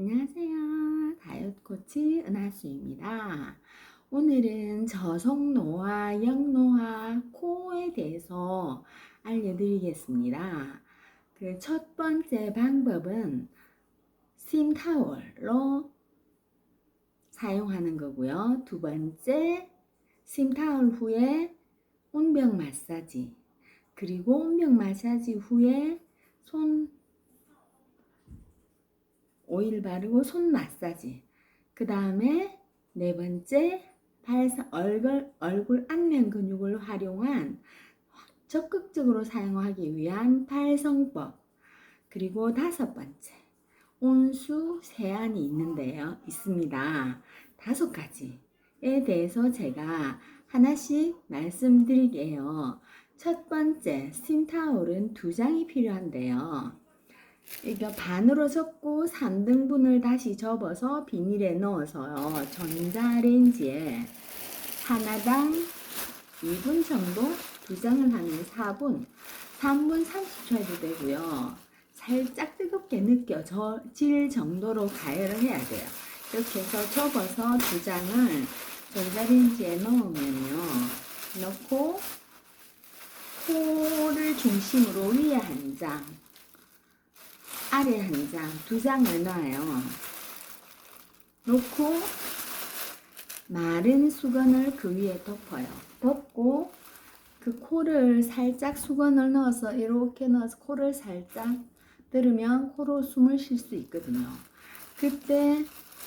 안녕하세요. 다이어트 코치 은하수입니다. 오늘은 저속노화, 역노화, 코에 대해서 알려드리겠습니다. 그 첫 번째 방법은 스팀타월로 사용하는 거고요. 두 번째, 스팀타월 후에 온병 마사지, 그리고 온병 마사지 후에 손 오일 바르고 손 마사지. 그 다음에 네 번째 발사, 얼굴, 얼굴 안면 근육을 활용한 적극적으로 사용하기 위한 발성법. 그리고 다섯 번째 온수 세안이 있는데요. 있습니다. 다섯 가지에 대해서 제가 하나씩 말씀드릴게요. 첫 번째 스팀 타올은 두 장이 필요한데요. 이거 반으로 접고 3등분을 다시 접어서 비닐에 넣어서요. 전자레인지에 하나당 2분 정도 두 장을 하면 4분, 3분 30초 해도 되고요. 살짝 뜨겁게 느껴질 정도로 가열을 해야 돼요. 이렇게 해서 접어서 두 장을 전자레인지에 넣으면요. 넣고 코를 중심으로 위에 한 장, 아래 한 장, 두 장을 놔요. 놓고 마른 수건을 그 위에 덮어요. 덮고 그 코를 살짝 수건을 넣어서 이렇게 넣어서 코를 살짝 들으면 코로 숨을 쉴 수 있거든요. 그때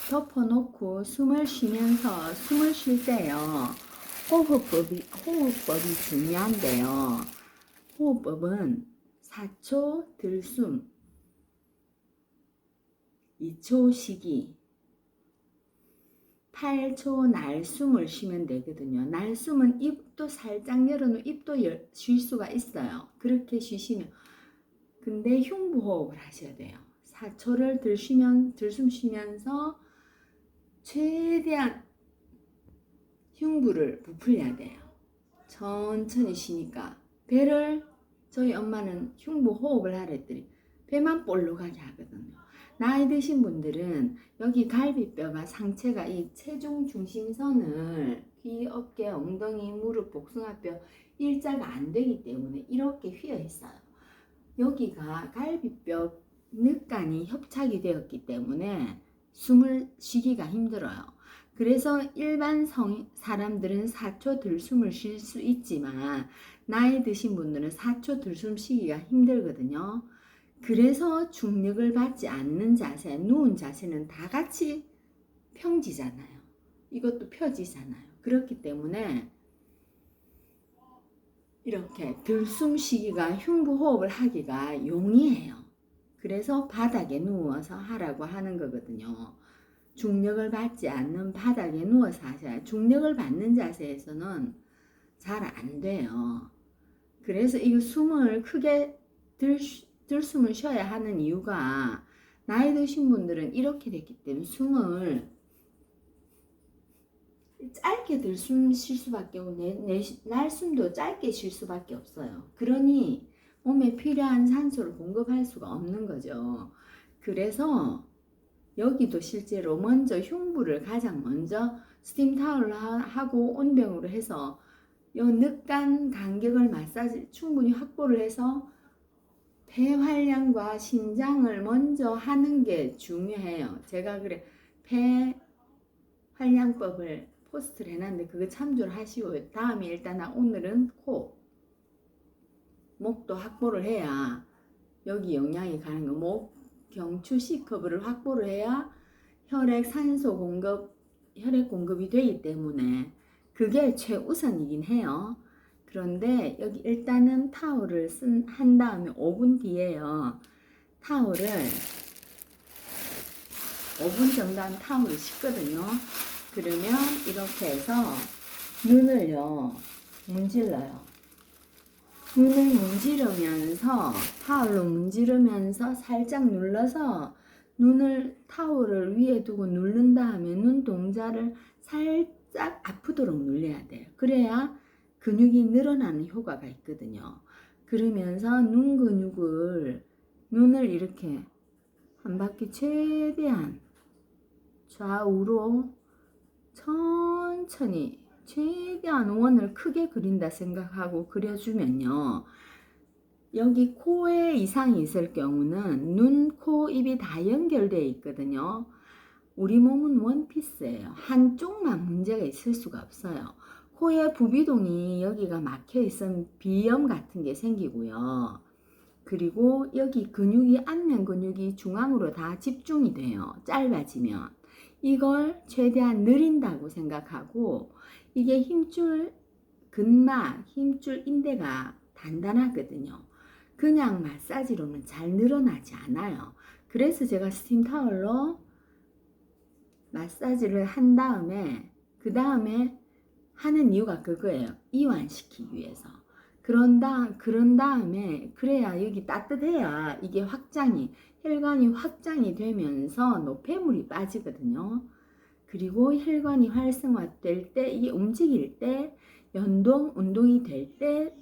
덮어놓고 숨을 쉬면서 숨을 쉴 때요. 호흡법이, 호흡법이 중요한데요. 호흡법은 4초 들숨, 2초 쉬기, 8초 날숨을 쉬면 되거든요. 날숨은 입도 살짝 열어놓은 입도 쉴 수가 있어요. 그렇게 쉬시면. 근데 흉부호흡을 하셔야 돼요. 4초를 들쉬면, 들숨 쉬면서 최대한 흉부를 부풀려야 돼요. 천천히 쉬니까. 배를 저희 엄마는 흉부 호흡을 하랬더니 배만 볼록 하게 하거든요. 나이 드신 분들은 여기 갈비뼈가 상체가 이 체중 중심선을 귀, 어깨, 엉덩이, 무릎, 복숭아뼈 일자가 안 되기 때문에 이렇게 휘어 있어요. 여기가 갈비뼈 늑간이 협착이 되었기 때문에 숨을 쉬기가 힘들어요. 그래서 일반 성 사람들은 4초 들숨을 쉴 수 있지만 나이 드신 분들은 4초 들숨 쉬기가 힘들거든요. 그래서 중력을 받지 않는 자세, 누운 자세는 다 같이 평지잖아요. 이것도 펴지잖아요. 그렇기 때문에 이렇게 들숨 쉬기가 흉부 호흡을 하기가 용이해요. 그래서 바닥에 누워서 하라고 하는 거거든요. 중력을 받지 않는 바닥에 누워서 하셔야 중력을 받는 자세에서는 잘 안 돼요. 그래서 이거 숨을 크게 들, 들숨을 쉬어야 하는 이유가 나이 드신 분들은 이렇게 됐기 때문에 숨을 짧게 들숨 쉴 수밖에 없고 내, 내, 날숨도 짧게 쉴 수밖에 없어요. 그러니 몸에 필요한 산소를 공급할 수가 없는 거죠. 그래서 여기도 실제로 먼저 흉부를 가장 먼저 스팀 타올을 하고 온병으로 해서 요 늑간 간격을 마사지 충분히 확보를 해서 폐 활량과 신장을 먼저 하는 게 중요해요. 제가 그래 폐 활량법을 포스트를 해놨는데 그거 참조를 하시고 다음에 일단 오늘은 코 목도 확보를 해야 여기 영향이 가는 거. 목 경추 C커브를 확보를 해야 혈액 산소 공급 혈액 공급이 되기 때문에 그게 최우선이긴 해요. 그런데 여기 일단은 타올을 쓴, 한 다음에 5분 뒤에요. 타올을 5분 정도 한 타올을 씻거든요. 그러면 이렇게 해서 눈을요, 문질러요. 눈을 문지르면서, 타올로 문지르면서 살짝 눌러서 눈을 타올을 위에 두고 누른 다음에 눈 동자를 살짝 아프도록 눌려야 돼요. 그래야 근육이 늘어나는 효과가 있거든요. 그러면서 눈 근육을 눈을 이렇게 한 바퀴 최대한 좌우로 천천히 최대한 원을 크게 그린다 생각하고 그려주면요. 여기 코에 이상이 있을 경우는 눈, 코, 입이 다 연결되어 있거든요. 우리 몸은 원피스예요. 한쪽만 문제가 있을 수가 없어요. 코에 부비동이 여기가 막혀 있으면 비염 같은 게 생기고요. 그리고 여기 근육이 안면 근육이 중앙으로 다 집중이 돼요. 짧아지면 이걸 최대한 느린다고 생각하고 이게 힘줄 근막, 힘줄 인대가 단단하거든요. 그냥 마사지로는 잘 늘어나지 않아요. 그래서 제가 스팀 타월로 마사지를 한 다음에 그 다음에 하는 이유가 그거예요. 이완시키기 위해서. 그런 다 그런 다음에 그래야 여기 따뜻해야 이게 확장이 혈관이 확장이 되면서 노폐물이 빠지거든요. 그리고 혈관이 활성화될 때 이게 움직일 때 연동 운동이 될 때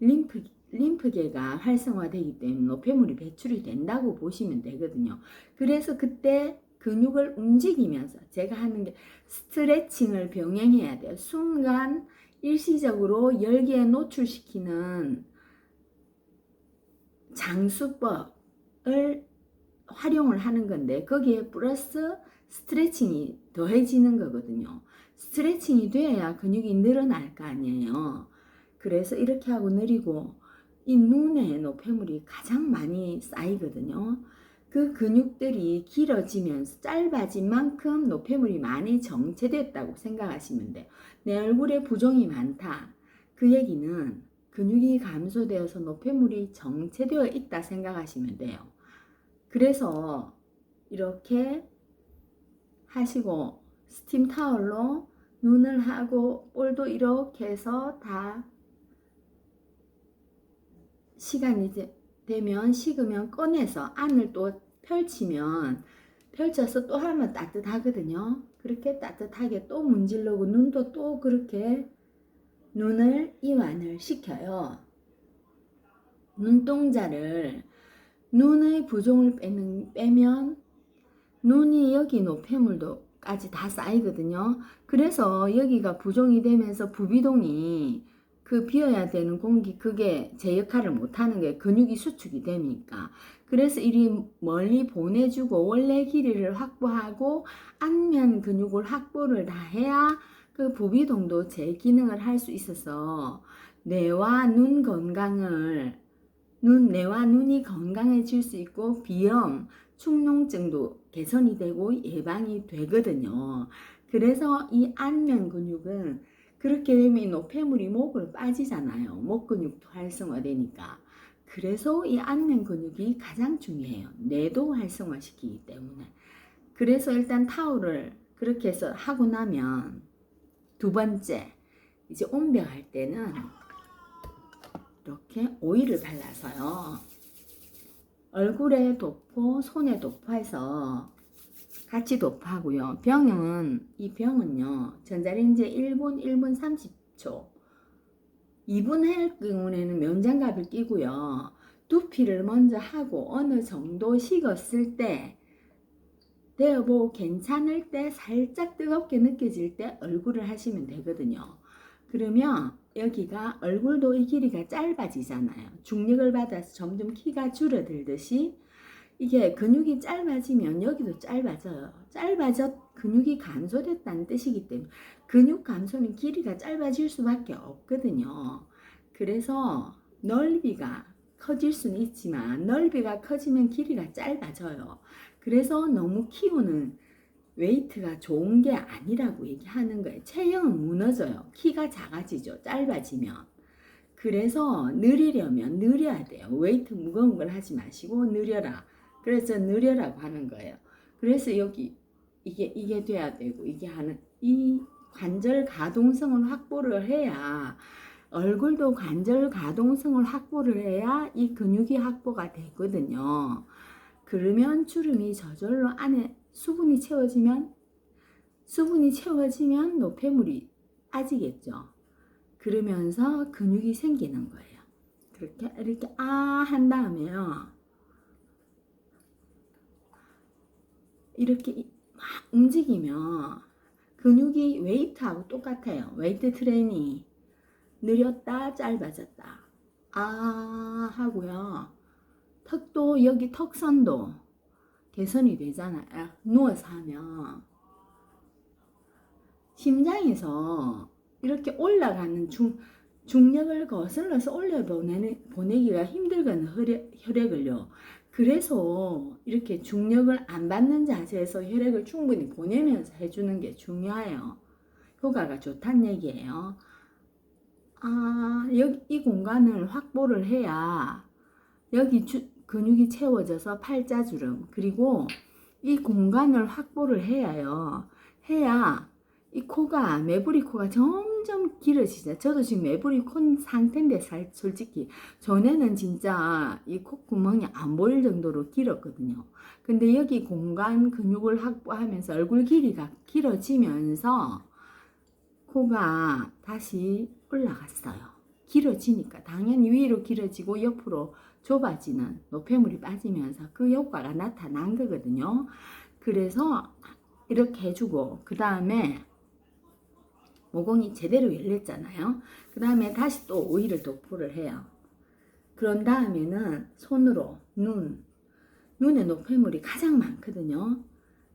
림프 림프계가 활성화되기 때문에 노폐물이 배출이 된다고 보시면 되거든요. 그래서 그때 근육을 움직이면서 제가 하는 게 스트레칭을 병행해야 돼요. 순간 일시적으로 열기에 노출시키는 장수법을 활용을 하는 건데 거기에 플러스 스트레칭이 더해지는 거거든요. 스트레칭이 돼야 근육이 늘어날 거 아니에요. 그래서 이렇게 하고 느리고 이 눈에 노폐물이 가장 많이 쌓이거든요. 그 근육들이 길어지면서 짧아진 만큼 노폐물이 많이 정체됐다고 생각하시면 돼요. 내 얼굴에 부종이 많다. 그 얘기는 근육이 감소되어서 노폐물이 정체되어 있다 생각하시면 돼요. 그래서 이렇게 하시고 스팀 타월로 눈을 하고 볼도 이렇게 해서 다 시간이 되면 식으면 꺼내서 안을 또 펼치면 펼쳐서 또 하면 따뜻하거든요. 그렇게 따뜻하게 또 문질르고 눈도 또 그렇게 눈을 이완을 시켜요. 눈동자를 눈의 부종을 빼는, 빼면 눈이 여기 노폐물도까지 다 쌓이거든요. 그래서 여기가 부종이 되면서 부비동이 그 비어야 되는 공기 그게 제 역할을 못하는 게 근육이 수축이 되니까 그래서 이리 멀리 보내주고 원래 길이를 확보하고 안면 근육을 확보를 다 해야 그 부비동도 제 기능을 할 수 있어서 뇌와 눈 건강을 눈 뇌와 눈이 건강해질 수 있고 비염 축농증도 개선이 되고 예방이 되거든요. 그래서 이 안면 근육은 그렇게 되면 이 노폐물이 목으로 빠지잖아요. 목 근육도 활성화되니까. 그래서 이 안면 근육이 가장 중요해요. 뇌도 활성화시키기 때문에. 그래서 일단 타올을 그렇게 해서 하고 나면 두 번째 이제 온병할 때는 이렇게 오일을 발라서요. 얼굴에 도포, 손에 도포해서 같이 도포하고요. 병은 이 병은요. 전자레인지에 1분, 1분 30초. 2분 할 경우에는 면장갑을 끼고요. 두피를 먼저 하고 어느 정도 식었을 때 데어보고 괜찮을 때 살짝 뜨겁게 느껴질 때 얼굴을 하시면 되거든요. 그러면 여기가 얼굴도 이 길이가 짧아지잖아요. 중력을 받아서 점점 키가 줄어들듯이 이게 근육이 짧아지면 여기도 짧아져요. 짧아져 근육이 감소됐다는 뜻이기 때문에 근육 감소는 길이가 짧아질 수밖에 없거든요. 그래서 넓이가 커질 수는 있지만 넓이가 커지면 길이가 짧아져요. 그래서 너무 키우는 웨이트가 좋은 게 아니라고 얘기하는 거예요. 체형은 무너져요. 키가 작아지죠. 짧아지면. 그래서 느리려면 느려야 돼요. 웨이트 무거운 걸 하지 마시고 느려라. 그래서 느려라고 하는 거예요. 그래서 여기 이게 이게 돼야 되고 이게 하는 이 관절 가동성을 확보를 해야 얼굴도 관절 가동성을 확보를 해야 이 근육이 확보가 되거든요. 그러면 주름이 저절로 안에 수분이 채워지면 수분이 채워지면 노폐물이 빠지겠죠. 그러면서 근육이 생기는 거예요. 그렇게 이렇게 아 한 다음에요. 이렇게 이- 막 움직이면 근육이 웨이트하고 똑같아요. 웨이트 트레이닝 느렸다 짧아졌다 아 하고요. 턱도 여기 턱선도 개선이 되잖아요. 누워서 하면 심장에서 이렇게 올라가는 중 중력을 거슬러서 올려 보내는, 보내기가 힘들거든 혈액, 혈액을요. 그래서 이렇게 중력을 안 받는 자세에서 혈액을 충분히 보내면서 해주는 게 중요해요. 효과가 좋다는 얘기예요. 아, 여기 이 공간을 확보를 해야 여기 주, 근육이 채워져서 팔자주름 그리고 이 공간을 확보를 해야요. 해야 이 코가 매부리 코가 점점 길어지죠. 저도 지금 매부리 코 상태인데 살, 솔직히 전에는 진짜 이 콧구멍이 안 보일 정도로 길었거든요. 근데 여기 공간 근육을 확보하면서 얼굴 길이가 길어지면서 코가 다시 올라갔어요. 길어지니까 당연히 위로 길어지고 옆으로 좁아지는 노폐물이 빠지면서 그 효과가 나타난 거거든요. 그래서 이렇게 해주고 그 다음에 모공이 제대로 열렸잖아요. 그 다음에 다시 또 오일을 도포를 해요. 그런 다음에는 손으로 눈, 눈에 노폐물이 가장 많거든요.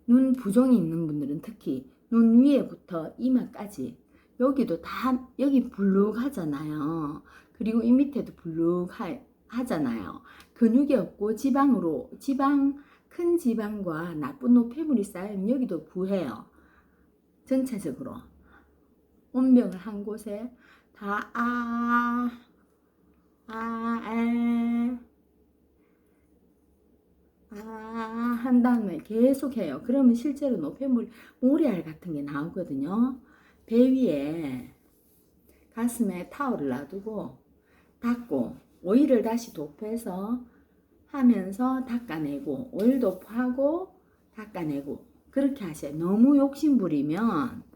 눈 부종이 있는 분들은 특히 눈 위에부터 이마까지 여기도 다 여기 불룩하잖아요. 그리고 이 밑에도 불룩하잖아요. 근육이 없고 지방으로 지방 큰 지방과 나쁜 노폐물이 쌓이면 여기도 부해요. 전체적으로 온병을 한 곳에 다 아, 아, 에, 아, 한 다음에 계속 해요. 그러면 실제로 노폐물, 모래알 같은 게 나오거든요. 배 위에 가슴에 타올을 놔두고 닦고 오일을 다시 도포해서 하면서 닦아내고 오일 도포하고 닦아내고 그렇게 하셔요. 너무 욕심 부리면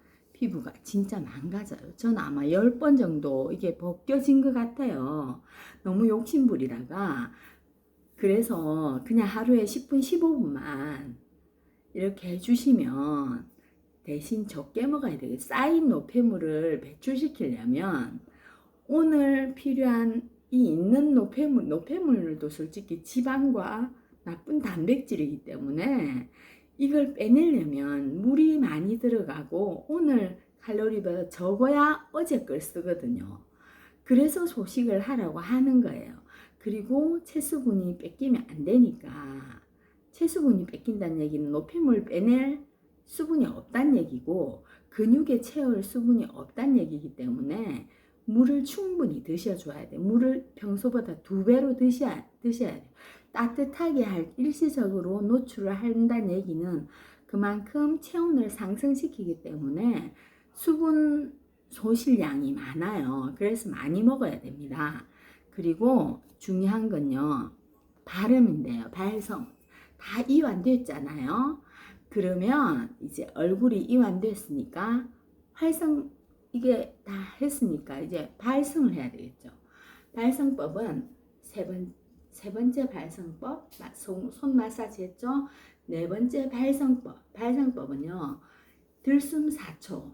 피부가 진짜 망가져요. 저는 아마 10번 정도 이게 벗겨진 것 같아요. 너무 욕심부리다가 그래서 그냥 하루에 10분, 15분만 이렇게 해주시면 대신 적게 먹어야 되겠 쌓인 노폐물을 배출시키려면 오늘 필요한 이 있는 노폐물, 노폐물도 솔직히 지방과 나쁜 단백질이기 때문에 이걸 빼내려면 물이 많이 들어가고 오늘 칼로리보다 적어야 어제 걸 쓰거든요. 그래서 소식을 하라고 하는 거예요. 그리고 체수분이 뺏기면 안 되니까 체수분이 뺏긴다는 얘기는 노폐물 빼낼 수분이 없다는 얘기고 근육에 채울 수분이 없다는 얘기이기 때문에 물을 충분히 드셔줘야 돼. 물을 평소보다 두 배로 드셔야, 드셔야 돼. 따뜻하게 할 일시적으로 노출을 한다는 얘기는 그만큼 체온을 상승시키기 때문에 수분 소실량이 많아요. 그래서 많이 먹어야 됩니다. 그리고 중요한 건요. 발음인데요. 발성. 다 이완됐잖아요. 그러면 이제 얼굴이 이완됐으니까 활성 이게 다 했으니까 이제 발성을 해야 되겠죠. 발성법은 세, 번, 세 번째 발성법, 손, 손 마사지 했죠. 네 번째 발성법, 발성법은요. 들숨 4초,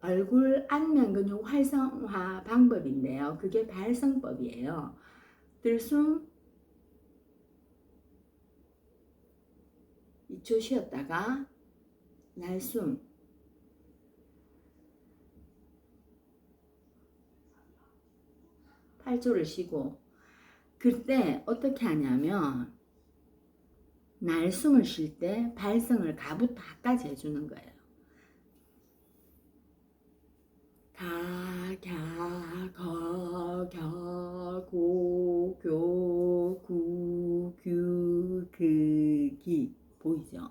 얼굴 안면 근육 활성화 방법인데요. 그게 발성법이에요. 들숨 2초 쉬었다가 날숨 8조를 쉬고 그때 어떻게 하냐면 날숨을 쉴 때 발성을 가부터 하까지 해주는 거예요. 가, 갸, 거, 겨, 고, 교, 구, 규, 그, 기 보이죠?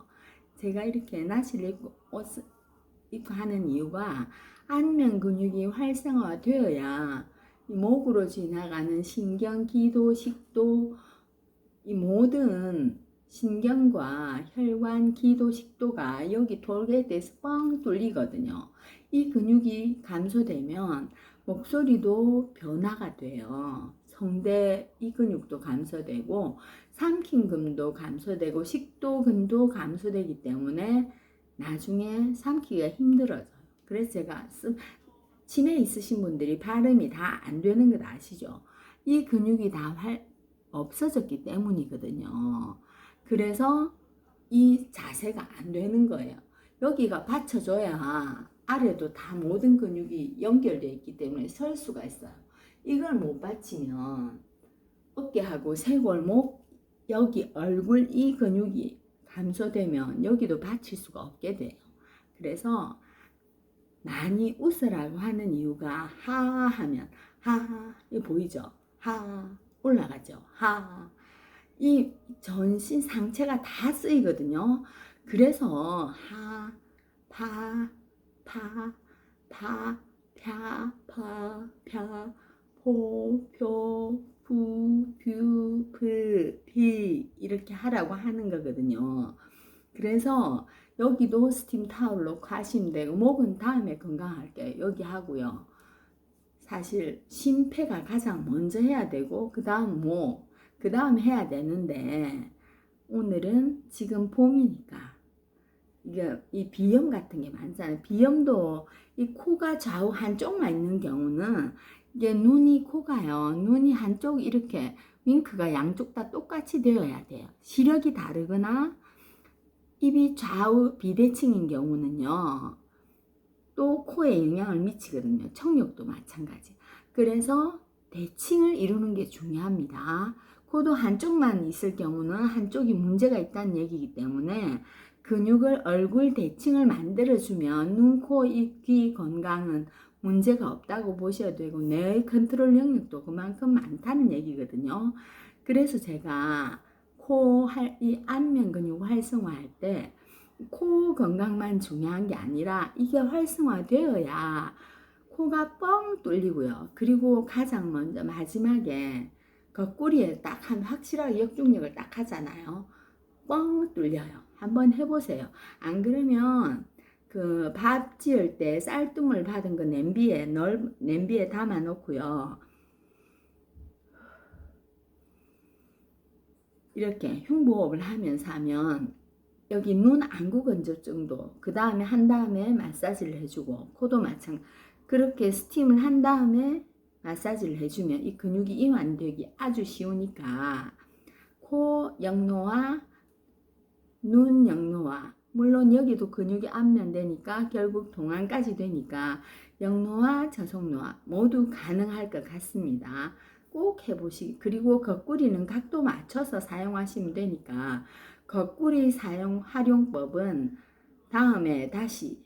제가 이렇게 나시를 입고 옷 입고 하는 이유가 안면 근육이 활성화되어야 이 목으로 지나가는 신경, 기도, 식도 이 모든 신경과 혈관, 기도, 식도가 여기 돌게 돼서 뻥 뚫리거든요. 이 근육이 감소되면 목소리도 변화가 돼요. 성대 이 근육도 감소되고 삼킴근도 감소되고 식도근도 감소되기 때문에 나중에 삼키기가 힘들어져요. 그래서 제가 쓰, 치매 있으신 분들이 발음이 다 안 되는 것 아시죠? 이 근육이 다 활, 없어졌기 때문이거든요. 그래서 이 자세가 안 되는 거예요. 여기가 받쳐줘야 아래도 다 모든 근육이 연결되어 있기 때문에 설 수가 있어요. 이걸 못 받치면 어깨하고 쇄골목 여기 얼굴 이 근육이 감소되면 여기도 받칠 수가 없게 돼요. 그래서 많이 웃으라고 하는 이유가 하 하면 하하 이 보이죠? 하 올라가죠. 하. 이 전신 상체가 다 쓰이거든요. 그래서 하, 파, 파, 파, 펴, 파, 펴, 포, 표, 부, 뷰, 프, 비 이렇게 하라고 하는 거거든요. 그래서 여기도 스팀 타올로 가시면 되고 목은 다음에 건강할게요. 여기 하고요. 사실 심폐가 가장 먼저 해야 되고 그 다음 뭐그 다음 해야 되는데 오늘은 지금 봄이니까 이게 이 비염 같은 게 많잖아요. 비염도 이 코가 좌우 한쪽만 있는 경우는 이게 눈이 코가요. 눈이 한쪽 이렇게 윙크가 양쪽 다 똑같이 되어야 돼요. 시력이 다르거나 입이 좌우 비대칭인 경우는요. 또 코에 영향을 미치거든요. 청력도 마찬가지. 그래서 대칭을 이루는 게 중요합니다. 코도 한쪽만 있을 경우는 한쪽이 문제가 있다는 얘기이기 때문에 근육을 얼굴 대칭을 만들어주면 눈, 코, 입, 귀 건강은 문제가 없다고 보셔야 되고 뇌의 컨트롤 영역도 그만큼 많다는 얘기거든요. 그래서 제가 코, 할, 이 안면 근육 활성화할 때 코 건강만 중요한 게 아니라 이게 활성화되어야 코가 뻥 뚫리고요. 그리고 가장 먼저 마지막에 거꾸리에 딱 한 확실하게 역중력을 딱 하잖아요. 뻥 뚫려요. 한번 해보세요. 안 그러면 그 밥 지을 때 쌀뜨물 받은 거 냄비에 넓 냄비에 담아 놓고요. 이렇게 흉부호흡을 하면서 하면 여기 눈 안구 건조 정도 그 다음에 한 다음에 마사지를 해주고 코도 마찬 그렇게 스팀을 한 다음에 마사지를 해주면 이 근육이 이완되기 아주 쉬우니까 코 영노와 눈 영노와 물론 여기도 근육이 안면되니까 결국 동안까지 되니까 영노와 저속노화 모두 가능할 것 같습니다. 꼭 해보시 그리고 거꾸리는 각도 맞춰서 사용하시면 되니까 거꾸리 사용 활용법은 다음에 다시